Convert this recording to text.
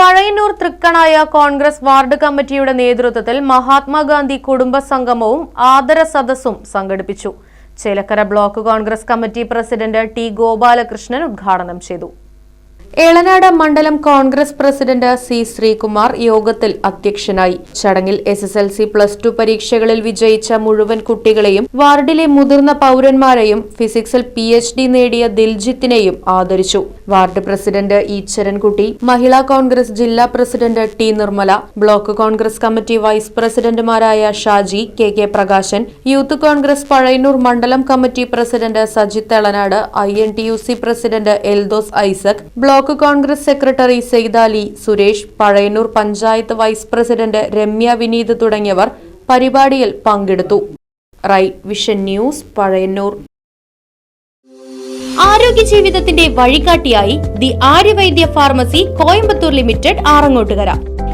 Pazhayannur Thrikkanaya Congress ward കമ്മിറ്റിയുടെ നേതൃത്വത്തിൽ മഹാത്മാഗാന്ധി കുടുംബ സംഗമവും ആദര സദസ്സും സംഘടിപ്പിച്ചു. Chelakkara block Congress committee president T Gopalakrishnan ഉദ്ഘാടനം ചെയ്തു. ഏളനാട് മണ്ഡലം കോൺഗ്രസ് പ്രസിഡന്റ് സി ശ്രീകുമാർ യോഗത്തിൽ അധ്യക്ഷനായി. ചടങ്ങിൽ S S L C plus two പരീക്ഷകളിൽ വിജയിച്ച മുഴുവൻ കുട്ടികളെയും വാർഡിലെ മുതിർന്ന പൌരന്മാരെയും ഫിസിക്സിൽ പി എച്ച് ഡി നേടിയ ദിൽജിത്തിനെയും ആദരിച്ചു. വാർഡ് പ്രസിഡന്റ് ഈശ്വരൻകുട്ടി മഹിളാ കോൺഗ്രസ് ജില്ലാ president T Nirmala block Congress committee vice പ്രസിഡന്റുമാരായ Shaji K K Prakashan youth Congress Pazhayannur മണ്ഡലം committee president Sajith Elanad I N T U C president Eldhos Isaac block Congress secretary Saithali Suresh Pazhayannur panchayat vice president Ramya Vineeth തുടങ്ങിയവർ പരിപാടിയിൽ പങ്കെടുത്തു. Right vision news Pazhayannur. ആരോഗ്യ ജീവിതത്തിന്റെ വഴികാട്ടിയായി the Aryavaidya pharmacy Coimbatore limited Arangottukara.